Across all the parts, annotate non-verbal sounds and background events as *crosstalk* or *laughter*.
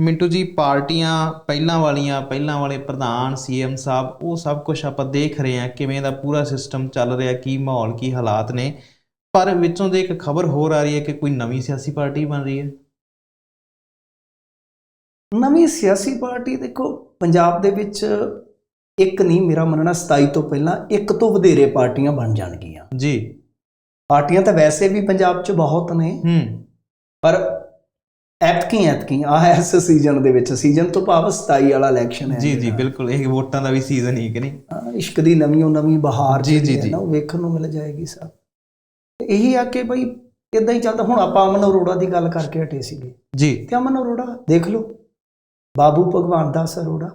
ਮਿੰਟੂ ਜੀ ਪਾਰਟੀਆਂ ਪਹਿਲਾਂ ਵਾਲੀਆਂ ਪਹਿਲਾਂ ਵਾਲੇ ਪ੍ਰਧਾਨ ਸੀਐਮ ਸਾਹਿਬ ਉਹ ਸਭ ਕੁਝ ਆਪਾਂ ਦੇਖ ਰਹੇ ਹਾਂ ਕਿਵੇਂ ਦਾ ਪੂਰਾ ਸਿਸਟਮ ਚੱਲ ਰਿਹਾ ਕੀ ਮਾਹੌਲ ਕੀ ਹਾਲਾਤ ਨੇ। ਪਰ ਵਿੱਚੋਂ ਦੇ ਇੱਕ ਖਬਰ ਹੋਰ ਆ ਰਹੀ ਹੈ ਕਿ ਕੋਈ ਨਵੀਂ ਸਿਆਸੀ ਪਾਰਟੀ ਬਣ ਰਹੀ ਹੈ। ਨਵੀਂ ਸਿਆਸੀ ਪਾਰਟੀ ਦੇਖੋ ਪੰਜਾਬ ਦੇ ਵਿੱਚ ਇੱਕ ਨਹੀਂ ਮੇਰਾ ਮੰਨਣਾ 27 ਤੋਂ ਪਹਿਲਾਂ ਇੱਕ ਤੋਂ ਵਧੇਰੇ ਪਾਰਟੀਆਂ ਬਣ ਜਾਣਗੀਆਂ। ਜੀ। ਪਾਰਟੀਆਂ ਤਾਂ ਵੈਸੇ ਵੀ ਪੰਜਾਬ 'ਚ ਬਹੁਤ ਨੇ। ਹੂੰ। ਪਰ ਐਤਕੀ ਐਤਕੀ ਆ ਇਸ ਸੀਜ਼ਨ ਦੇ ਵਿੱਚ ਸੀਜ਼ਨ ਤੋਂ ਭਾਵ 27 ਵਾਲਾ ਇਲੈਕਸ਼ਨ ਹੈ ਜੀ ਜੀ ਬਿਲਕੁਲ ਇਹ ਵੋਟਾਂ ਦਾ ਵੀ ਸੀਜ਼ਨ ਹੀ ਕਿ ਨਹੀਂ? ਇਸ਼ਕ ਦੀ ਨਵੀਂ ਨਵੀਂ ਬਹਾਰ ਜੀ, ਜੀ। ਨਾ ਉਹ ਵੇਖਣ ਨੂੰ ਮਿਲ ਜਾਏਗੀ ਸਭ ਇਹੀ ਆ ਕਿ ਬਈ ਇਦਾਂ ਹੀ ਚੱਲਦਾ ਹੁਣ ਆਪਾਂ ਅਮਨ ਅਰੋੜਾ ਦੀ ਗੱਲ ਕਰਕੇ ਹਟੇ ਸੀਗੇ। ਜੀ। ਤੇ ਅਮਨ ਅਰੋੜਾ ਦੇਖ ਲਓ ਬਾਬੂ ਭਗਵਾਨ ਦਾਸ ਅਰੋੜਾ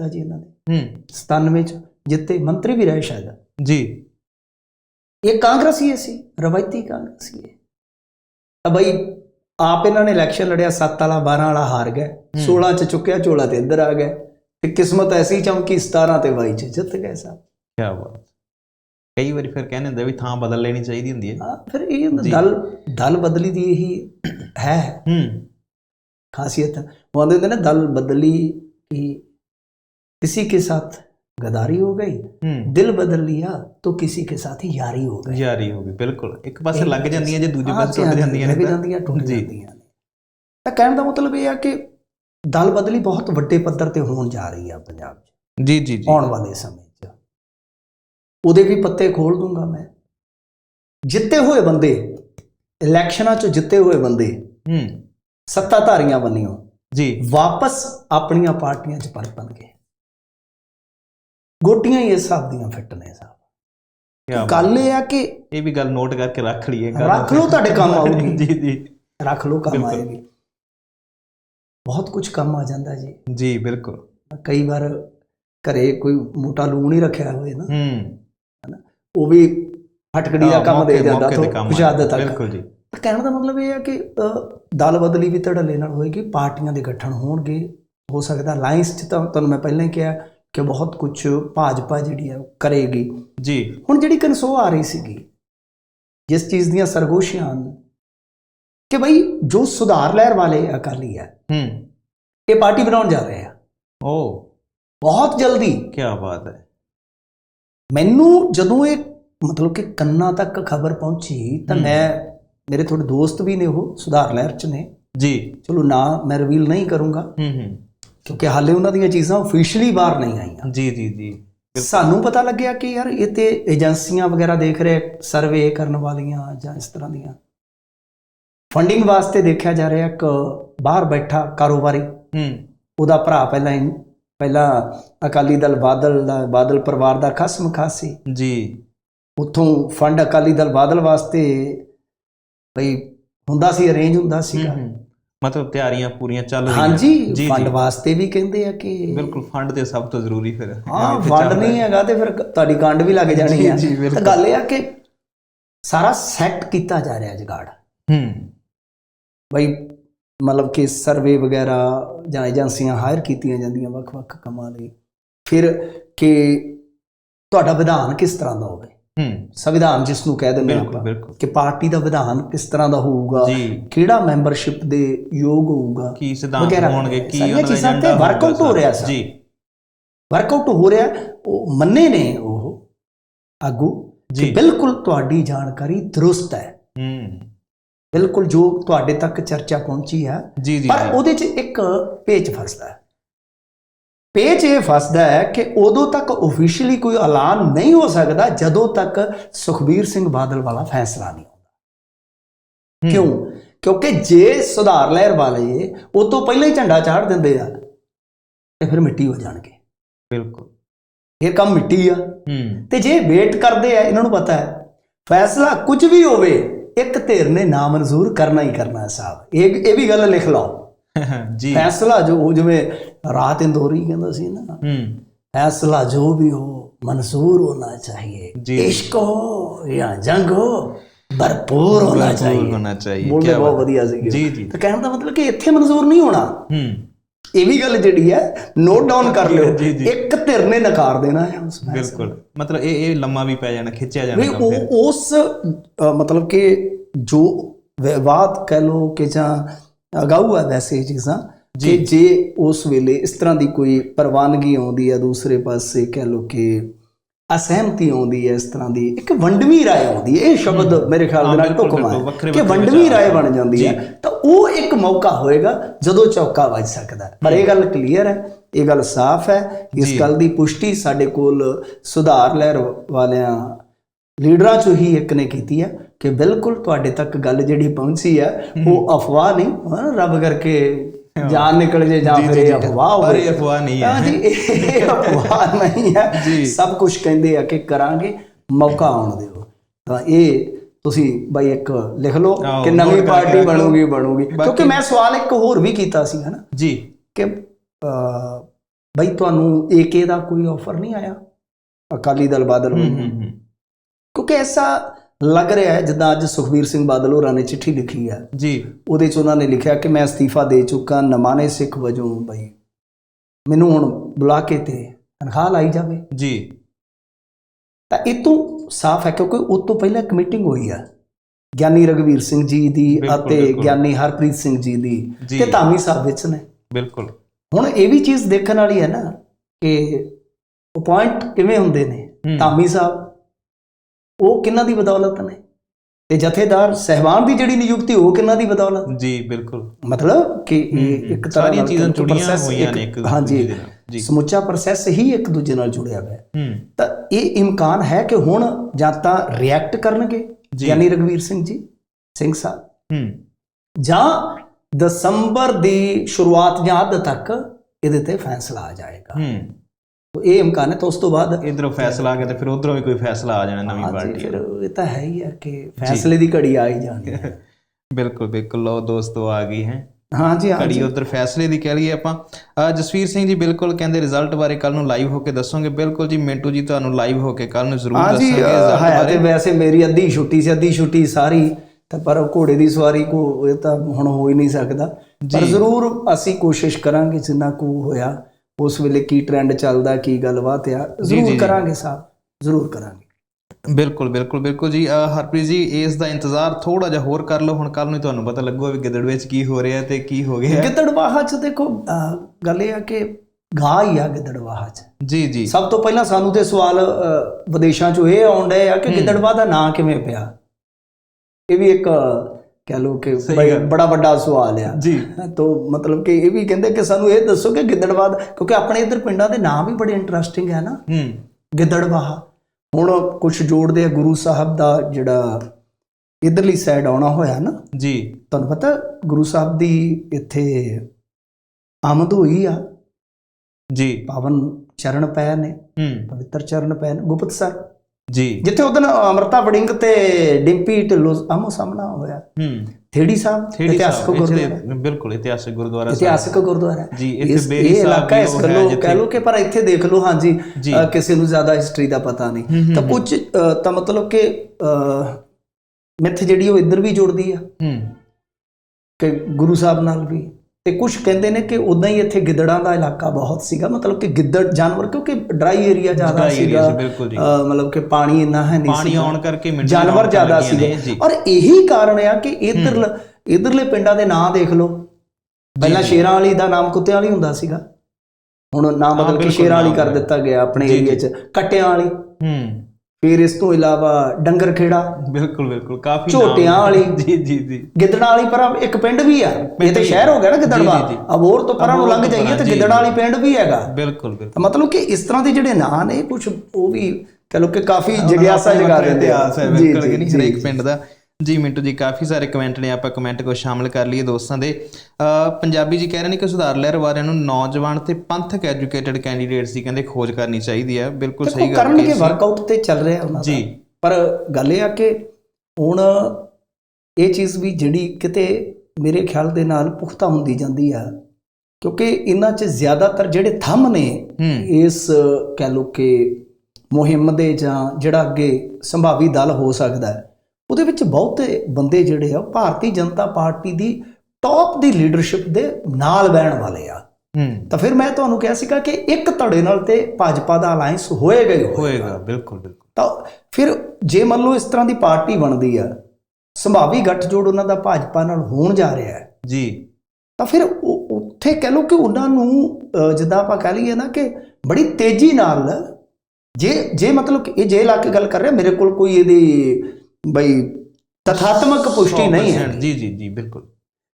ਦਾ ਜੀ ਇਹਨਾਂ ਦੇ। ਹੂੰ। 97 ਚ ਜਿੱਤੇ ਮੰਤਰੀ ਵੀ ਰਹੇ ਸ਼ਾਇਦ। ਜੀ। ਇਹ ਕਾਂਗਰਸੀ ਸੀ ਰਵਾਇਤੀ ਕਾਂਗਰਸੀ ਹੈ। ਤਾਂ ਬਈ ਆਪ ਇਹਨਾਂ ਨੇ ਇਲੈਕਸ਼ਨ ਲੜਿਆ 7 ਵਾਲਾ 12 ਵਾਲਾ ਹਾਰ ਗਿਆ 16 ਚ ਚੁੱਕਿਆ ਝੋਲਾ ਤੇ ਇੱਧਰ ਆ ਗਏ। ਤੇ ਕਿਸਮਤ ਐਸੀ ਚਮਕੀ 17 ਤੇ 22 ਚ ਜਿੱਤ ਗਏ ਸਾਹਿਬ ਕੀ ਬਾਤ। ਕਈ ਵਾਰੀ ਫਿਰ ਕਹਿੰਦੇ ਹੁੰਦੇ ਵੀ ਥਾਂ ਬਦਲ ਲੈਣੀ ਚਾਹੀਦੀ ਹੁੰਦੀ ਹੈ। ਹਾਂ ਫਿਰ ਇਹ ਦਲ ਦਲ ਬਦਲੀ ਦੀ ਇਹੀ ਹੈ। ਹੂੰ। ਖਾਸੀਅਤ। ਉਹ ਆਂਦੇ ਹੁੰਦੇ ਦਲ ਬਦਲੀ ਕਿ ਕਿਸੇ ਕੇ ਸਾਥ गदारी हो गई ਹੂੰ दिल बदल लिया तो किसी के साथ ही यारी हो गई ਯਾਰੀ ਹੋ ਗਈ ਬਿਲਕੁਲ ਇੱਕ ਪਾਸੇ ਇਹ ਲੱਗ ਜਾਂਦੀਆਂ ਜੇ ਦੂਜੇ ਹਾਂ, ਪਾਸੇ ਟੁੱਟ ਜਾਂਦੀਆਂ ਲੱਗ ਨੇ ਤਾਂ ਜਾਂਦੀਆਂ ਟੁੱਟ ਜੀ। ਜਾਂਦੀਆਂ ਨੇ ਤਾਂ ਕਹਿਣ ਦਾ ਮਤਲਬ ਇਹ ਆ ਕਿ ਦਲ ਬਦਲੀ ਬਹੁਤ ਵੱਡੇ ਪੱਧਰ ਤੇ ਹੋਣ ਜਾ ਰਹੀ ਆ ਪੰਜਾਬ 'ਚ ਜੀ ਜੀ ਜੀ ਆਉਣ ਵਾਲੇ ਸਮੇਂ 'ਚ ਉਹਦੇ ਵੀ ਪੱਤੇ ਖੋਲ ਦੂੰਗਾ ਮੈਂ ਜਿੱਤੇ ਹੋਏ ਬੰਦੇ ਇਲੈਕਸ਼ਨਾਂ 'ਚ ਜਿੱਤੇ ਹੋਏ ਬੰਦੇ ਹੂੰ ਸੱਤਾਧਾਰੀਆਂ ਬੰਨਿਓ ਜੀ ਵਾਪਸ ਆਪਣੀਆਂ ਪਾਰਟੀਆਂ 'ਚ ਪਰਤਣਗੇ ਗੋਟੀਆਂ ਹੀ ਇਸ ਹਿਸਾਬ ਦੀਆਂ ਫਿੱਟ ਨੇ ਸਾਹਿਬ। ਗੱਲ ਇਹ ਆ ਕਿ ਇਹ ਵੀ ਗੱਲ ਨੋਟ ਕਰਕੇ ਰੱਖ ਲਈਏ। ਰੱਖ ਲਓ, ਤੁਹਾਡੇ ਕੰਮ ਆਊਗੀ। ਜੀ ਜੀ ਰੱਖ ਲੋ ਕੰਮ। ਆਏਗੀ ਬਹੁਤ ਕੁਝ ਕੰਮ ਆ ਜਾਂਦਾ ਜੀ ਜੀ ਬਿਲਕੁਲ ਕਈ ਵਾਰ ਘਰੇ ਕੋਈ ਮੋਟਾ ਲੂਣ ਹੀ ਰੱਖਿਆ ਹੋਵੇ ਨਾ ਹੂੰ ਉਹ ਵੀ ਫਟਕੜੀ ਦਾ ਕੰਮ ਦੇ ਜਾਂਦਾ ਕੁਸ਼ਾਦਤ ਆਇਆ। ਤੱਕ ਬਿਲਕੁਲ ਜੀ ਕਹਿਣ ਦਾ ਮਤਲਬ ਇਹ ਹੈ ਕਿ ਦਲ ਬਦਲੀ ਵੀ ਧੜੱਲੇ ਨਾਲ ਹੋਏਗੀ ਪਾਰਟੀਆਂ ਦੇ ਗਠਨ ਹੋਣਗੇ ਹੋ ਸਕਦਾ ਅਲਾਈਅੰਸ ਚ ਤਾਂ ਤੁਹਾਨੂੰ ਮੈਂ ਪਹਿਲਾਂ ਹੀ ਕਿਹਾ ਕਿ ਬਹੁਤ ਕੁਝ ਭਾਜਪਾ ਜਿਹੜੀ ਹੈ ਉਹ ਕਰੇਗੀ। ਜੀ। ਹੁਣ ਜਿਹੜੀ ਕਨਸੋ ਆ ਰਹੀ ਸੀਗੀ ਜਿਸ ਚੀਜ਼ ਦੀਆਂ ਸਰਗੋਸ਼ੀਆਂ ਹਨ ਕਿ ਬਈ ਜੋ ਸੁਧਾਰ ਲਹਿਰ ਵਾਲੇ ਅਕਾਲੀ ਹੈ ਹੂੰ। ਇਹ ਪਾਰਟੀ ਬਣਾਉਣ ਜਾ ਰਹੇ ਆ। ਓ। ਬਹੁਤ ਜਲਦੀ। ਕੀ ਬਾਤ ਹੈ। ਮੈਨੂੰ ਜਦੋਂ ਇਹ ਮਤਲਬ ਕਿ ਕੰਨਾਂ ਤੱਕ ਖਬਰ ਪਹੁੰਚੀ ਤਾਂ। ਮੈਂ ਮੇਰੇ ਥੋੜੇ ਦੋਸਤ ਵੀ ਨੇ ਉਹ ਸੁਧਾਰ ਲਹਿਰ ਚ ਨੇ। ਜੀ। ਚਲੋ ਨਾ ਮੈਂ ਰਿਵੀਲ ਨਹੀਂ ਕਰੂੰਗਾ। ਹੂੰ ਹੂੰ। ਕਿਉਂਕਿ ਹਾਲੇ ਉਹਨਾਂ ਦੀਆਂ ਚੀਜ਼ਾਂ ਅਫੀਸ਼ੀਅਲੀ ਬਾਹਰ ਨਹੀਂ ਆਈਆਂ। ਜੀ ਜੀ ਜੀ। ਸਾਨੂੰ ਪਤਾ ਲੱਗਿਆ ਕਿ ਯਾਰ ਇਹ ਤੇ ਏਜੰਸੀਆਂ ਵਗੈਰਾ ਦੇਖ ਰਹੇ ਸਰਵੇ ਕਰਨ ਵਾਲੀਆਂ ਜਾਂ ਇਸ ਤਰ੍ਹਾਂ ਦੀਆਂ। ਫੰਡਿੰਗ ਵਾਸਤੇ ਦੇਖਿਆ ਜਾ ਰਿਹਾ ਇੱਕ ਬਾਹਰ ਬੈਠਾ ਕਾਰੋਬਾਰੀ। ਹੂੰ। ਉਹਦਾ ਭਰਾ ਪਹਿਲਾਂ ਹੀ ਪਹਿਲਾਂ ਅਕਾਲੀ ਦਲ ਬਾਦਲ ਦਾ ਬਾਦਲ ਪਰਿਵਾਰ ਦਾ ਖਸਮ ਖਾਸ ਸੀ। ਜੀ। ਉੱਥੋਂ ਫੰਡ ਅਕਾਲੀ ਦਲ ਬਾਦਲ ਵਾਸਤੇ ਭਈ ਹੁੰਦਾ ਸੀ ਅਰੇਂਜ ਹੁੰਦਾ ਸੀਗਾ। ਹੂੰ। ਮਤਲਬ ਤਿਆਰੀਆਂ ਪੂਰੀਆਂ ਚੱਲ ਰਹੀਆਂ। ਹਾਂਜੀ ਫੰਡ। ਵਾਸਤੇ ਵੀ ਕਹਿੰਦੇ ਆ ਕਿ ਬਿਲਕੁਲ ਫੰਡ ਤੇ ਸਭ ਤੋਂ ਜ਼ਰੂਰੀ ਫਿਰ। ਹਾਂ ਫੰਡ ਨਹੀਂ। ਹੈਗਾ ਤੇ ਫਿਰ ਤੁਹਾਡੀ ਗੰਢ ਵੀ ਲੱਗ ਜਾਣੀ ਆ। ਤਾਂ ਗੱਲ ਇਹ ਆ ਕਿ ਸਾਰਾ ਸੈੱਟ ਕੀਤਾ ਜਾ ਰਿਹਾ ਜਗਾੜ। ਹੂੰ। ਬਈ ਮਤਲਬ ਕਿ ਸਰਵੇ ਵਗੈਰਾ ਜਾਂ ਏਜੰਸੀਆਂ ਹਾਇਰ ਕੀਤੀਆਂ ਜਾਂਦੀਆਂ ਵੱਖ-ਵੱਖ ਕੰਮਾਂ ਲਈ। ਫਿਰ ਕਿ ਤੁਹਾਡਾ ਵਿਧਾਨ ਕਿਸ ਤਰ੍ਹਾਂ ਦਾ ਹੋਵੇ? ਸੰਵਿਧਾਨ ਜਿਸ ਨੂੰ ਕਹਿ ਦਿੰਦੇ ਆਪਾਂ ਕਿ ਪਾਰਟੀ ਦਾ ਵਿਧਾਨ ਕਿਸ ਤਰ੍ਹਾਂ ਦਾ ਹੋਊਗਾ ਕਿਹੜਾ ਮੈਂਬਰਸ਼ਿਪ ਦੇ ਯੋਗ ਹੋਊਗਾ ਕੀ ਸਿਧਾਂਤ ਹੋਣਗੇ ਕੀ ਉਹਨਾਂ ਦਾ ਏਜੰਡਾ workout ਹੋ ਰਿਹਾ ਸਰ। ਜੀ। ਵਰਕਆਊਟ ਹੋ ਰਿਹਾ ਉਹ ਮੰਨੇ ਨੇ ਉਹ ਆਗੂ ਜੀ। ਬਿਲਕੁਲ ਤੁਹਾਡੀ ਜਾਣਕਾਰੀ ਦਰੁਸਤ ਹੈ। ਹੂੰ। ਬਿਲਕੁਲ ਜੋ ਤੁਹਾਡੇ ਤੱਕ ਚਰਚਾ ਪਹੁੰਚੀ ਹੈ ਪਰ। ਉਹਦੇ 'ਚ ਇੱਕ ਪੇਚ ਫਸਦਾ ਹੈ। ਪੇਚ ਇਹ ਫਸਦਾ ਹੈ ਕਿ ਉਦੋਂ ਤੱਕ ਅਫੀਸ਼ੀਅਲੀ ਕੋਈ ਐਲਾਨ ਨਹੀਂ ਹੋ ਸਕਦਾ ਜਦੋਂ ਤੱਕ ਸੁਖਬੀਰ ਸਿੰਘ ਬਾਦਲ ਵਾਲਾ ਫੈਸਲਾ ਨਹੀਂ ਆਉਂਦਾ ਹੂੰ, ਕਿਉਂ? ਕਿਉਂਕਿ ਜੇ ਸੁਧਾਰ ਲਹਿਰ ਵਾਲੇ ਉਹ ਤੋਂ ਪਹਿਲਾਂ ਹੀ ਝੰਡਾ ਚਾੜ ਦਿੰਦੇ ਆ ਤੇ ਫਿਰ ਮਿੱਟੀ ਹੋ ਜਾਣਗੇ। ਬਿਲਕੁਲ। ਇਹ ਕੰਮ ਮਿੱਟੀ ਆ। ਤੇ ਜੇ ਵੇਟ ਕਰਦੇ ਆ ਇਹਨਾਂ ਨੂੰ ਪਤਾ ਹੈ ਫੈਸਲਾ ਕੁਝ ਵੀ ਹੋਵੇ ਇੱਕ ਧਿਰ ਨੇ ਨਾ ਮਨਜ਼ੂਰ ਕਰਨਾ ਹੀ ਕਰਨਾ ਹੈ ਸਾਹਿਬ ਇਹ ਇਹ ਵੀ ਗੱਲ ਲਿਖ ਲਓ। *laughs* ਜੀ। ਫੈਸਲਾ ਜੋ ਜਿਵੇਂ ਰਾਤ ਇੰਦੋਰੀ ਕਹਿੰਦਾ ਸੀ ਨਾ ਹੂੰ। ਫੈਸਲਾ ਜੋ ਵੀ ਹੋ ਮਨਸੂਰ ਹੋਣਾ ਚਾਹੀਏ। ਇਸ਼ਕ ਹੋ ਜਾਂ ਜੰਗ ਹੋ ਭਰਪੂਰ ਹੋਣਾ ਚਾਹੀਏ। ਹੋਣਾ ਚਾਹੀਏ ਬੋਲਦੇ ਬਹੁਤ ਵਧੀਆ ਸੀ। ਜੀ ਜੀ। ਤਾਂ ਕਹਿਣ ਦਾ ਮਤਲਬ ਕਿ ਇੱਥੇ ਮਨਜ਼ੂਰ ਨਹੀਂ ਹੋਣਾ। ਹੂੰ। ਇਹ ਵੀ ਗੱਲ ਜਿਹੜੀ ਹੈ ਨੋਟ ਡਾਊਨ ਕਰ ਲਿਓ। ਇੱਕ ਧਿਰ ਨੇ ਨਕਾਰ ਦੇਣਾ ਹੈ ਉਸ ਮੈਚ ਬਿਲਕੁਲ। ਮਤਲਬ ਇਹ ਇਹ ਲੰਮਾ ਵੀ ਪੈ ਜਾਣਾ ਖਿੱਚਿਆ ਜਾਣਾ ਨਹੀਂ ਉਸ ਮਤਲਬ ਕਿ ਜੋ ਵਿਵਾਦ ਕਹਿ ਲੋ ਕਿ ਜਾਂ ਅਗਾਊ ਹੈ ਵੈਸੇ ਇਹ ਚੀਜ਼ਾਂ ਕਿ ਜੇ ਉਸ ਵੇਲੇ ਇਸ ਤਰ੍ਹਾਂ ਦੀ ਕੋਈ ਪ੍ਰਵਾਨਗੀ ਆਉਂਦੀ ਹੈ ਦੂਸਰੇ ਪਾਸੇ ਕਹਿ ਲੋ ਕਿ ਅਸਹਿਮਤੀ ਆਉਂਦੀ ਹੈ ਇਸ ਤਰ੍ਹਾਂ ਦੀ ਇੱਕ ਵੰਡਵੀਂ ਰਾਏ ਆਉਂਦੀ ਹੈ ਇਹ ਸ਼ਬਦ ਮੇਰੇ ਖਿਆਲ ਦੇ ਨਾਲ ਬਿਲਕੁਲ, ਹੈ ਕਿ ਵੰਡਵੀਂ ਰਾਏ ਬਣ ਜਾਂਦੀ ਹੈ ਤਾਂ ਉਹ ਇੱਕ ਮੌਕਾ ਹੋਏਗਾ ਜਦੋਂ ਚੌਕਾ ਵੱਜ ਸਕਦਾ ਪਰ ਇਹ ਗੱਲ ਕਲੀਅਰ ਹੈ ਇਹ ਗੱਲ ਸਾਫ਼ ਹੈ ਇਸ ਗੱਲ ਦੀ ਪੁਸ਼ਟੀ ਸਾਡੇ ਕੋਲ ਸੁਧਾਰ ਲਹਿਰ ਵਾਲਿਆਂ ਲੀਡਰਾਂ ਚੋਂ ਹੀ ਇੱਕ ਨੇ ਕੀਤੀ ਹੈ। ਕਿ ਬਿਲਕੁਲ ਤੁਹਾਡੇ ਤੱਕ ਗੱਲ ਜਿਹੜੀ ਪਹੁੰਚੀ ਹੈ। ਉਹ ਅਫਵਾਹ ਨਹੀਂ ਹਾਂ, ਰੱਬ ਕਰਕੇ ਜਾਨ ਨਿਕਲ ਜੇ ਜਾਂ ਫਿਰ ਇਹ ਅਫਵਾਹ ਪਰ ਹੋਵੇ। ਇਹ ਅਫਵਾਹ ਨਹੀਂ ਹੈ। ਹਾਂ ਜੀ ਇਹ ਅਫਵਾਹ ਨਹੀਂ ਹੈ। ਸਭ ਕੁਝ ਕਹਿੰਦੇ ਆ ਕਿ ਕਰਾਂਗੇ ਮੌਕਾ ਆਉਣ ਦਿਓ। ਤਾਂ ਇਹ ਤੁਸੀਂ ਬਾਈ ਇੱਕ ਲਿਖ ਲਓ ਕਿ ਨਵੀਂ ਪਾਰਟੀ। ਬਣੂਗੀ ਬਣੂਗੀ। ਕਿਉਂਕਿ ਮੈਂ ਸਵਾਲ ਇੱਕ ਹੋਰ ਵੀ ਕੀਤਾ ਸੀ ਹਨਾ? ਜੀ। ਕਿ ਬਈ ਤੁਹਾਨੂੰ ਏਕੇ ਦਾ ਕੋਈ ਆਫਰ ਨਹੀਂ ਆਇਆ? ਅਕਾਲੀ ਦਲ ਬਾਦਲ ਹੂੰ ਹੂੰ ਹੂੰ। ਕਿਉਂਕਿ ਐਸਾ ਲੱਗ ਰਿਹਾ ਹੈ ਜਿੱਦਾਂ ਅੱਜ ਸੁਖਬੀਰ ਸਿੰਘ ਬਾਦਲ ਹੋਰਾਂ ਨੇ ਚਿੱਠੀ ਲਿਖੀ ਹੈ। ਜੀ। ਉਹਦੇ 'ਚ ਉਹਨਾਂ ਨੇ ਲਿਖਿਆ ਕਿ ਮੈਂ ਅਸਤੀਫਾ ਦੇ ਚੁੱਕਾ ਨਮਾਨੇ ਸਿੱਖ ਵਜੋਂ ਬਈ। ਮੈਨੂੰ ਹੁਣ ਬੁਲਾ ਕੇ ਤੇ ਤਨਖਾਹ ਲਾਈ ਜਾਵੇ। ਜੀ। ਤਾਂ ਇਹ ਤੋਂ ਸਾਫ਼ ਹੈ ਕਿਉਂਕਿ ਉਸ ਤੋਂ ਪਹਿਲਾਂ ਇੱਕ ਮੀਟਿੰਗ ਹੋਈ ਹੈ ਗਿਆਨੀ ਰਗਵੀਰ ਸਿੰਘ ਜੀ ਦੀ ਅਤੇ। ਗਿਆਨੀ ਹਰਪ੍ਰੀਤ ਸਿੰਘ ਜੀ ਦੀ। ਤੇ ਧਾਮੀ ਸਾਹਿਬ ਵਿੱਚ ਨੇ। ਬਿਲਕੁਲ। ਹੁਣ ਇਹ ਵੀ ਚੀਜ਼ ਦੇਖਣ ਵਾਲੀ ਹੈ ਨਾ ਕਿ ਅਪਾਇੰਟ ਕਿਵੇਂ ਹੁੰਦੇ ਨੇ। ਧਾਮੀ ਸਾਹਿਬ ਉਹ ਕਿੰਨਾਂ ਦੀ ਬਦੌਲਤ ਨੇ? ਤੇ ਜਥੇਦਾਰ ਸਹਿਬਾਨ ਦੀ ਜਿਹੜੀ ਨਿਯੁਕਤੀ ਉਹ ਕਿੰਨਾਂ ਦੀ ਬਦੌਲਤ? ਜੀ ਬਿਲਕੁਲ। ਮਤਲਬ ਕਿ ਇਹ ਇੱਕ ਤਰ੍ਹਾਂ ਸਾਰੀਆਂ ਚੀਜ਼ਾਂ ਜੁੜੀਆਂ ਹੋਈਆਂ ਨੇ ਇੱਕ ਹਾਂਜੀ ਜੀ। ਸਮੁੱਚਾ ਪ੍ਰੋਸੈਸ ਹੀ ਇੱਕ ਦੂਜੇ ਨਾਲ ਜੁੜਿਆ ਹੋਇਆ ਤਾਂ ਇਹ ਇਮਕਾਨ ਹੈ ਕਿ ਹੁਣ ਜਾਂ ਤਾਂ ਰਿਐਕਟ ਕਰਨਗੇ। ਗਿਆਨੀ ਰਗਵੀਰ ਸਿੰਘ ਜੀ ਸਿੰਘ ਸਾਹਿਬ। ਹੂੰ। ਜਾਂ ਦਸੰਬਰ ਦੀ ਸ਼ੁਰੂਆਤ ਜਾਂ ਅੱਧ ਤੱਕ ਇਹਦੇ ਤੇ ਫੈਸਲਾ ਆ ਜਾਏਗਾ। ਇਹ ਇਮਕਾਨ ਹੈ ਤਾਂ ਉਸ ਤੋਂ ਬਾਅਦ ਇਧਰੋਂ ਫੈਸਲਾ ਆ ਗਿਆ ਤੇ ਫਿਰ ਉਧਰੋਂ ਵੀ ਕੋਈ ਫੈਸਲਾ ਆ ਜਾਣਾ ਨਵੀਂ ਪਾਰਟੀ ਫਿਰ ਇਹ ਤਾਂ ਹੈ ਹੀ ਹੈ ਕਿ ਫੈਸਲੇ ਦੀ ਘੜੀ ਆ ਹੀ ਜਾਣੀ ਹੈ ਬਿਲਕੁਲ ਬਿਲਕੁਲ ਲੋ ਦੋਸਤੋ ਆ ਗਈ ਹੈ ਹਾਂਜੀ ਹਾਂਜੀ ਘੜੀ ਉਧਰ ਫੈਸਲੇ ਦੀ ਕਹਿ ਲਈਏ ਆਪਾਂ ਜਸਵੀਰ ਸਿੰਘ ਜੀ ਬਿਲਕੁਲ ਕਹਿੰਦੇ ਰਿਜ਼ਲਟ ਬਾਰੇ ਕੱਲ ਨੂੰ ਲਾਈਵ ਹੋ ਕੇ ਦੱਸੋਗੇ ਬਿਲਕੁਲ ਜੀ ਮਿੰਟੂ ਜੀ ਤੁਹਾਨੂੰ ਲਾਈਵ ਹੋ ਕੇ ਕੱਲ ਨੂੰ ਜ਼ਰੂਰ ਦੱਸਾਂਗੇ ਰਿਜ਼ਲਟ ਹੈ ਬਾਰੇ ਤੇ ਵੈਸੇ ਮੇਰੀ ਅੱਧੀ ਛੁੱਟੀ ਸੀ ਅੱਧੀ ਛੁੱਟੀ ਸਾਰੀ ਤਾਂ ਪਰ ਘੋੜੇ ਦੀ ਸਵਾਰੀ ਕੋ ਇਹ ਤਾਂ ਹੁਣ ਹੋ ਹੀ ਨਹੀਂ ਸਕਦਾ ਪਰ ਜ਼ਰੂਰ ਅਸੀਂ ਕੋਸ਼ਿਸ਼ ਕਰਾਂਗੇ ਜਿੰਨਾ ਕੁ ਹੋਇਆ ਉਸ ਵੇਲੇ ਕੀ ਟ੍ਰੈਂਡ ਚੱਲਦਾ ਕੀ ਗੱਲਬਾਤ ਆ ਜ਼ਰੂਰ ਕਰਾਂਗੇ ਸਾਹਿਬ ਜ਼ਰੂਰ ਕਰਾਂਗੇ। ਬਿਲਕੁਲ ਬਿਲਕੁਲ ਬਿਲਕੁਲ ਜੀ। ਹਰਪ੍ਰੀਤ ਜੀ ਇਸ ਦਾ ਇੰਤਜ਼ਾਰ ਥੋੜਾ ਜਿਹਾ ਹੋਰ ਕਰ ਲਓ ਹੁਣ ਕੱਲ ਨੂੰ ਤੁਹਾਨੂੰ ਪਤਾ ਲੱਗੂਗਾ ਵੀ ਗਿੱਦੜ ਵਿੱਚ ਕੀ ਹੋ ਰਿਹਾ ਤੇ ਕੀ ਹੋ ਗਿਆ। ਗਿੱਦੜਵਾਹਾ ਚ ਦੇਖੋ ਗੱਲ ਇਹ ਆ ਕਿ ਗਾ ਹੀ ਆ ਗਿੱਦੜਵਾਹਾ ਚ। ਜੀ ਜੀ। ਸਭ ਤੋਂ ਪਹਿਲਾਂ ਸਾਨੂੰ ਤੇ ਸਵਾਲ ਵਿਦੇਸ਼ਾਂ ਚੋਂ ਇਹ ਆਉਣ ਡਏ ਆ ਕਿ ਗਿੱਦੜਵਾਹ ਦਾ ਨਾਂ ਕਿਵੇਂ ਪਿਆ? ਇਹ ਵੀ ਇੱਕ ਕਹਿ ਲਓ ਕਿ ਬੜਾ ਵੱਡਾ ਸਵਾਲ ਆ। ਜੀ। ਤੋ ਮਤਲਬ ਕਿ ਇਹ ਵੀ ਕਹਿੰਦੇ ਕਿ ਸਾਨੂੰ ਇਹ ਦੱਸੋ ਕਿ ਗਿੱਦੜਵਾਹ ਕਿਉਂਕਿ ਆਪਣੇ ਇੱਧਰ ਪਿੰਡਾਂ ਦੇ ਨਾਮ ਵੀ ਬੜੇ ਇੰਟਰਸਟਿੰਗ ਹੈ ਨਾ। ਹੂੰ। ਗਿੱਦੜਵਾਹ ਹੁਣ ਕੁਝ ਜੋੜਦੇ ਆ ਗੁਰੂ ਸਾਹਿਬ ਦਾ ਜਿਹੜਾ ਇਧਰਲੀ ਸਾਈਡ ਆਉਣਾ ਹੋਇਆ ਨਾ। ਜੀ। ਤੁਹਾਨੂੰ ਪਤਾ ਗੁਰੂ ਸਾਹਿਬ ਦੀ ਇੱਥੇ ਆਮਦ ਹੋਈ ਆ। ਜੀ। ਪਾਵਨ ਚਰਨ ਪਏ ਨੇ। ਹੂੰ। ਪਵਿੱਤਰ ਚਰਨ ਪਏ ਨੇ। ਗੁਪਤ ਸਰ। ਜੀ। ਜਿੱਥੇ ਉਹਦਨ ਅਮਰਤਾ ਵੜਿੰਗ ਤੇ ਡਿੰਪੀ ਢਿੱਲੋਂ ਆਮੋ ਸਾਹਮਣਾ ਹੋਇਆ। ਹੂੰ। ਥੇੜੀ ਸਾਹਿਬ ਇਤਿਹਾਸਕ ਗੁਰਦੁਆਰਾ। ਬਿਲਕੁਲ ਇਤਿਹਾਸਕ ਗੁਰਦੁਆਰਾ ਇਤਿਹਾਸਕ ਗੁਰਦੁਆਰਾ। ਜੀ ਇੱਥੇ ਬੇਰੀ ਸਾਹਿਬ ਇਲਾਕਾ ਇਸ ਜਿੱਥੇ- ਕਹਿ ਲੋ ਕਿ ਪਰ ਇੱਥੇ ਦੇਖ ਲਓ ਹਾਂਜੀ ਕਿਸੇ ਨੂੰ ਜ਼ਿਆਦਾ ਹਿਸਟਰੀ ਦਾ ਪਤਾ ਨਹੀਂ। ਤਾਂ ਕੁਝ ਤਾਂ ਮਤਲਬ ਕਿ ਮਿੱਥ ਜਿਹੜੀ ਉਹ ਇੱਧਰ ਵੀ ਜੁੜਦੀ ਆ। ਹੂੰ। ਕਿ ਗੁਰੂ ਸਾਹਿਬ ਨਾਲ ਵੀ। ਤੇ ਕੁਝ ਕਹਿੰਦੇ ਨੇ ਕਿ ਉਦਾਂ ਹੀ ਇੱਥੇ ਗਿੱਦੜਾਂ ਦਾ ਇਲਾਕਾ ਬਹੁਤ ਸੀਗਾ ਮਤਲਬ ਕਿ ਗਿੱਦੜ ਜਾਨਵਰ ਕਿਉਂਕਿ ਡਰਾਈ ਏਰੀਆ ਜ਼ਿਆਦਾ ਸੀਗਾ ਮਤਲਬ ਕਿ ਪਾਣੀ ਇੰਨਾ ਹੈ ਨਹੀਂ ਪਾਣੀ। ਆਉਣ ਕਰਕੇ ਜਾਨਵਰ ਜ਼ਿਆਦਾ ਸੀਗੇ। ਔਰ ਇਹੀ ਕਾਰਨ ਆ ਕਿ ਇਧਰ ਇਧਰਲੇ ਪਿੰਡਾਂ ਦੇ ਨਾਂ ਦੇਖ ਲਓ। ਪਹਿਲਾਂ ਸ਼ੇਰਾਂ ਵਾਲੀ ਦਾ ਨਾਮ ਕੁੱਤਿਆਂ ਵਾਲੀ ਹੁੰਦਾ ਸੀਗਾ। ਹੁਣ ਨਾਮ ਬਦਲ ਕੇ ਸ਼ੇਰਾਂ ਵਾਲੀ ਕਰ। ਦਿੱਤਾ ਗਿਆ ਆਪਣੇ ਏਰੀਆ 'ਚ। ਕੱਟਿਆਂ ਵਾਲੀ। ਹੂੰ। ਫਿਰ ਇਸ ਤੋਂ ਇਲਾਵਾ ਡੰਗਰ ਖੇੜਾ ਬਿਲਕੁਲ ਬਿਲਕੁਲ ਕਾਫੀ ਝੋਟਿਆਂ ਨਾਮ- ਵਾਲੀ। ਜੀ ਜੀ ਜੀ। ਗਿੱਦੜਾਂ ਵਾਲੀ ਪਰ ਇੱਕ ਪਿੰਡ ਵੀ ਆ ਇਹ ਤੇ ਸ਼ਹਿਰ ਹੋ ਗਿਆ ਨਾ ਗਿੱਦੜਵਾ। ਅਬੋਰ ਤੋਂ ਪਰਾਂ ਨੂੰ ਲੰਘ ਜਾਈਏ ਤੇ ਗਿੱਦੜਾਂ ਵਾਲੀ ਪਿੰਡ ਵੀ ਹੈਗਾ। ਬਿਲਕੁਲ ਬਿਲਕੁਲ। ਮਤਲਬ ਕਿ ਇਸ ਤਰ੍ਹਾਂ ਦੇ ਜਿਹੜੇ ਨਾਂ ਨੇ ਕੁਝ ਉਹ ਵੀ ਕਹ ਲੋ ਕਿ ਕਾਫੀ ਜਿਗਿਆਸਾ ਜਗਾ ਦਿੰਦੇ ਆ। ਇਤਿਹਾਸ ਹੈ ਜੀ, ਬਿਲਕੁਲ ਕਿ ਨਹੀਂ ਹਰੇਕ। ਪਿੰਡ ਦਾ। ਜੀ ਮਿੰਟੂ ਜੀ ਕਾਫੀ ਸਾਰੇ ਕਮੈਂਟ ਨੇ ਆਪਾਂ ਕਮੈਂਟ ਕੋ ਸ਼ਾਮਲ ਕਰ ਲਈਏ ਦੋਸਤਾਂ ਦੇ। ਪੰਜਾਬੀ ਜੀ ਕਹਿ ਰਹੇ ਨੇ ਕਿ ਸੁਧਾਰ ਲਹਿਰ ਵਾਲਿਆਂ ਨੂੰ ਨੌਜਵਾਨ ਤੇ ਪੰਥਕ ਐਜੂਕੇਟਡ ਕੈਂਡੀਡੇਟਸ ਦੀ ਕਹਿੰਦੇ ਖੋਜ ਕਰਨੀ ਚਾਹੀਦੀ ਹੈ। ਬਿਲਕੁਲ ਸਹੀ ਗੱਲ ਕਰਨਗੇ ਕਹੀ ਸੀ। ਵਰਕਆਊਟ ਤੇ ਚੱਲ ਰਿਹਾ ਉਹਨਾਂ ਦਾ। ਜੀ। ਪਰ ਗੱਲ ਇਹ ਆ ਕਿ ਹੁਣ ਇਹ ਚੀਜ਼ ਵੀ ਜਿਹੜੀ ਕਿਤੇ ਮੇਰੇ ਖਿਆਲ ਦੇ ਨਾਲ ਪੁਖਤਾ ਹੁੰਦੀ ਜਾਂਦੀ ਆ ਕਿਉਂਕਿ ਇਹਨਾਂ 'ਚ ਜ਼ਿਆਦਾਤਰ ਜਿਹੜੇ ਥੰਮ ਨੇ ਹੂੰ। ਇਸ ਕਹਿ ਲੋ ਕਿ ਮੁਹਿੰਮ ਦੇ ਜਾਂ ਜਿਹੜਾ ਅੱਗੇ ਸੰਭਾਵੀ ਦਲ ਹੋ ਸਕਦਾ ਹੈ ਉਹਦੇ ਵਿੱਚ ਬਹੁਤੇ ਬੰਦੇ ਜਿਹੜੇ ਆ ਭਾਰਤੀ ਜਨਤਾ ਪਾਰਟੀ ਦੀ ਟੌਪ ਦੀ ਲੀਡਰਸ਼ਿਪ ਦੇ ਨਾਲ ਬਹਿਣ ਵਾਲੇ ਆ। ਹੂੰ। ਤਾਂ ਫਿਰ ਮੈਂ ਤੁਹਾਨੂੰ ਕਿਹਾ ਸੀਗਾ ਕਿ ਇੱਕ ਧੜੇ ਨਾਲ ਤੇ ਭਾਜਪਾ ਦਾ ਅਲਾਈਅੰਸ ਹੋਏਗਾ ਹੀ ਹੋਏਗਾ ਬਿਲਕੁਲ ਬਿਲਕੁਲ। ਤਾਂ ਫਿਰ ਜੇ ਮੰਨ ਲਓ ਇਸ ਤਰ੍ਹਾਂ ਦੀ ਪਾਰਟੀ ਬਣਦੀ ਆ ਸੰਭਾਵੀ ਗੱਠਜੋੜ ਉਹਨਾਂ ਦਾ ਭਾਜਪਾ ਨਾਲ ਹੋਣ ਜਾ ਰਿਹਾ ਹੈ। ਜੀ। ਤਾਂ ਫਿਰ ਉੱਥੇ ਕਹਿ ਲਓ ਕਿ ਉਹਨਾਂ ਨੂੰ ਜਿੱਦਾਂ ਆਪਾਂ ਕਹਿ ਲਈਏ ਨਾ ਕਿ ਬੜੀ ਤੇਜ਼ੀ ਨਾਲ ਜੇ ਜੇ ਮਤਲਬ ਇਹ ਜੇ ਲਾ ਕੇ ਗੱਲ ਕਰ ਰਿਹਾ ਮੇਰੇ ਕੋਲ ਕੋਈ ਇਹਦੀ ਬਈ ਤਥਾਤਮਕ ਪੁਸ਼ਟੀ ਨਹੀਂ ਹੈ। 100% ਜੀ ਜੀ ਜੀ ਬਿਲਕੁਲ।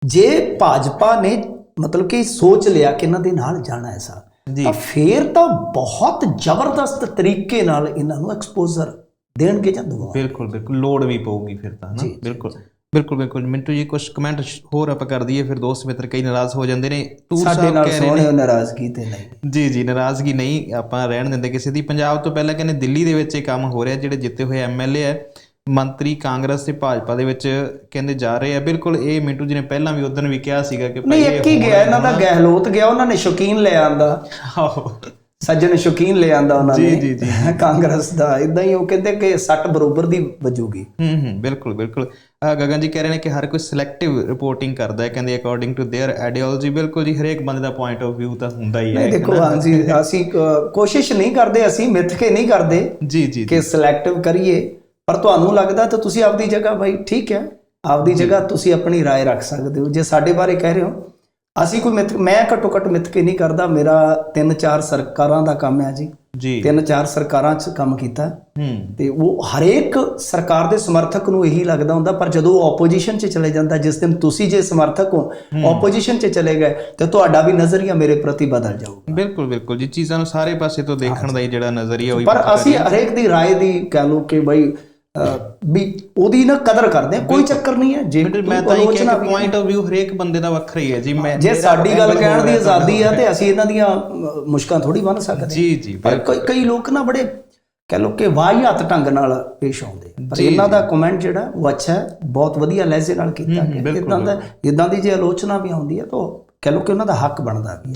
ਜੇ ਭਾਜਪਾ ਨੇ ਮਤਲਬ ਕਿ ਸੋਚ ਲਿਆ ਕਿ ਇਹਨਾਂ ਦੇ ਨਾਲ ਜਾਣਾ ਹੈ ਸਾ ਜੀ। ਤਾਂ ਫੇਰ ਤਾਂ ਬਹੁਤ ਜ਼ਬਰਦਸਤ ਤਰੀਕੇ ਨਾਲ ਇਹਨਾਂ ਨੂੰ ਐਕਸਪੋਜ਼ਰ ਦੇਣਗੇ ਜਾਂ ਦਵਾਉਣਗੇ। ਬਿਲਕੁਲ ਬਿਲਕੁਲ। ਲੋੜ ਵੀ ਪਊਗੀ ਫਿਰ ਤਾਂ ਨਾ ਬਿਲਕੁਲ ਬਿਲਕੁਲ ਬਿਲਕੁਲ। ਮਿੰਟੂ ਜੀ ਕੁਝ ਕਮੈਂਟ ਹੋਰ ਆਪਾਂ ਕਰ ਦਈਏ ਫਿਰ ਦੋਸਤ ਮਿੱਤਰ ਕਈ ਨਾਰਾਜ਼ ਹੋ ਜਾਂਦੇ ਨੇ। ਟੂਰ ਸਾਡੇ ਸਾਹਿਬ ਨਾਲ ਸੋਹਣੇ ਨਾਰਾਜ਼ਗੀ ਤੇ ਨਹੀਂ। ਜੀ ਜੀ ਨਾਰਾਜ਼ਗੀ ਨਹੀਂ ਆਪਾਂ ਰਹਿਣ ਦਿੰਦੇ ਕਿਸੇ ਦੀ। ਪੰਜਾਬ ਤੋਂ ਪਹਿਲਾਂ ਕਹਿੰਦੇ ਦਿੱਲੀ ਦੇ ਵਿੱਚ ਇਹ ਕੰਮ ਹੋ ਰਿਹਾ ਜਿਹੜੇ ਜਿੱਤੇ ਹੋਏ ਐਮਐਲਏ ਹੈ। ਮੰਤਰੀ ਕਾਂਗਰਸ ਤੇ ਭਾਜਪਾ ਦੇ ਵਿੱਚ ਕਹਿੰਦੇ ਜਾ ਰਹੇ ਆ ਬਿਲਕੁਲ ਇਹ ਮਿੰਟੂ ਜੀ ਨੇ ਪਹਿਲਾਂ ਵੀ ਉਦੋਂ ਵੀ ਕਿਹਾ ਸੀਗਾ ਕਿ ਨਹੀਂ ਇਹ ਇੱਕ ਹੀ ਹੋਣਾ ਗਿਆ ਇਹਨਾਂ ਦਾ ਗਹਿਲੋਤ ਗਿਆ ਉਹਨਾਂ ਨੇ ਸ਼ੌਕੀਨ ਲੈ ਆਂਦਾ ਆਹੋ ਸੱਜਣ ਸ਼ੌਕੀਨ ਲੈ ਆਂਦਾ ਉਹਨਾਂ ਜੀ, ਨੇ ਜੀ, ਜੀ। ਕਾਂਗਰਸ ਦਾ ਇਦਾਂ ਹੀ ਉਹ ਕਹਿੰਦੇ ਕਿ ਸੱਟ ਬਰੋਬਰ ਦੀ ਵੱਜੂਗੀ ਹੂੰ ਹੂੰ ਬਿਲਕੁਲ ਬਿਲਕੁਲ ਅਹ ਗਗਨ ਜੀ ਕਹਿ ਰਹੇ ਨੇ ਕਿ ਹਰ ਕੋਈ ਸਿਲੈਕਟਿਵ ਰਿਪੋਰਟਿੰਗ ਕਰਦਾ ਹੈ ਕਹਿੰਦੇ ਅਕੋਰਡਿੰਗ ਟੂ देयर ਆਈਡੀਓਲੋਜੀ ਬਿਲਕੁਲ ਜੀ ਹਰੇਕ ਬੰਦੇ ਦਾ ਪੁਆਇੰਟ ਆਫ View ਤਾਂ ਹੁੰਦਾ ਹੀ ਹੈ ਨਹੀਂ ਦੇਖੋ ਹਾਂਜੀ ਅਸੀਂ ਕ- ਕੋਸ਼ਿਸ਼ ਨਹੀਂ ਕਰਦੇ ਅਸੀਂ ਮਿੱਥ ਕੇ ਨਹੀਂ ਕਰਦੇ ਜੀ ਜੀ ਕਿ ਸਿਲੈਕਟਿਵ ਕਰੀਏ ਪਰ ਤੁਹਾਨੂੰ ਲੱਗਦਾ ਤਾਂ ਤੁਸੀਂ ਆਪਦੀ ਜਗ੍ਹਾ ਬਾਈ ਠੀਕ ਹੈ ਆਪਦੀ ਜਗ੍ਹਾ ਤੁਸੀਂ ਆਪਣੀ رائے ਰੱਖ ਸਕਦੇ ਹੋ ਜੇ ਸਾਡੇ ਬਾਰੇ ਕਹਿ ਰਹੇ ਹੋ ਅਸੀਂ ਕੋਈ ਮਿੱਥ ਮੈਂ ਘੱਟੋ ਘੱਟ ਮਿੱਥ ਕੇ ਨਹੀਂ ਕਰਦਾ ਮੇਰਾ ਤਿੰਨ ਚਾਰ ਸਰਕਾਰਾਂ ਦਾ ਕੰਮ ਹੈ ਜੀ ਜੀ ਤਿੰਨ ਚਾਰ ਸਰਕਾਰਾਂ 'ਚ ਕੰਮ ਕੀਤਾ ਹੂੰ ਤੇ ਉਹ ਹਰੇਕ ਸਰਕਾਰ ਦੇ ਸਮਰਥਕ ਨੂੰ ਇਹੀ ਲੱਗਦਾ ਹੁੰਦਾ ਪਰ ਜਦੋਂ ਉਹ ਆਪੋਜੀਸ਼ਨ 'ਚ ਚਲੇ ਜਾਂਦਾ ਜਿਸ ਦਿਨ ਤੁਸੀਂ ਜੇ ਸਮਰਥਕ ਹੋ ਆਪੋਜੀਸ਼ਨ 'ਚ ਚਲੇ ਗਏ ਤੇ ਤੁਹਾਡਾ ਵੀ ਨਜ਼ਰੀਆ ਮੇਰੇ ਪ੍ਰਤੀ ਬਦਲ ਜਾਊਗਾ ਬਿਲਕੁਲ ਬਿਲਕੁਲ ਜੀ ਚੀਜ਼ਾਂ ਨੂੰ ਸਾਰੇ ਪਾਸੇ ਤੋਂ ਦੇਖਣ ਦਾ ਹੀ ਜਿਹੜਾ ਨਜ਼ਰੀਆ ਉਹੀ ਪਰ ਅਸੀਂ ਹਰੇਕ ਦੀ رائے ਦੀ ਕਹਿ ਲਓ ਕਿ ਬਈ ਅਹ, ਵੀ ਉਹਦੀ ਨਾ ਕਦਰ ਕਰਦੇ ਕੋਈ ਚੱਕਰ ਨਹੀਂ ਹੈ ਜੇ ਮੈਂ ਤਾਂ ਇਹ ਕਿ ਪੁਆਇੰਟ ਆਫ View ਹਰੇਕ ਬੰਦੇ ਦਾ ਵੱਖਰਾ ਹੀ ਹੈ ਜੀ ਮੈਂ ਜੇ ਸਾਡੀ ਗੱਲ ਕਹਿਣ ਦੀ ਆਜ਼ਾਦੀ ਹੈ ਤੇ ਅਸੀਂ ਇਹਨਾਂ ਦੀਆਂ ਮੁਸ਼ਕਾਂ ਥੋੜੀ ਬੰਨ ਸਕਦੇ ਜੀ ਜੀ ਪਰ ਕਈ ਕਈ ਲੋਕ ਨਾ ਬੜੇ ਕਹਿ ਲਓ ਕਿ ਵਾਹੀਆਤ ਢੰਗ ਨਾਲ ਪੇਸ਼ ਆਉਂਦੇ ਆ। ਪਰ ਇਹਨਾਂ ਦਾ ਕਮੈਂਟ ਜਿਹੜਾ ਉਹ ਅੱਛਾ ਹੈ ਬਹੁਤ ਵਧੀਆ ਲਹਿਜੇ ਨਾਲ ਕੀਤਾ ਗਿਆ। ਇਦਾਂ ਦਾ ਇਦਾਂ ਦੀ ਜੇ ਆਲੋਚਨਾ ਵੀ ਆਉਂਦੀ ਹੈ ਤਾਂ ਕਹਿ ਲਓ ਕਿ ਉਹਨਾਂ ਦਾ ਹੱਕ ਬਣਦਾ ਜੀ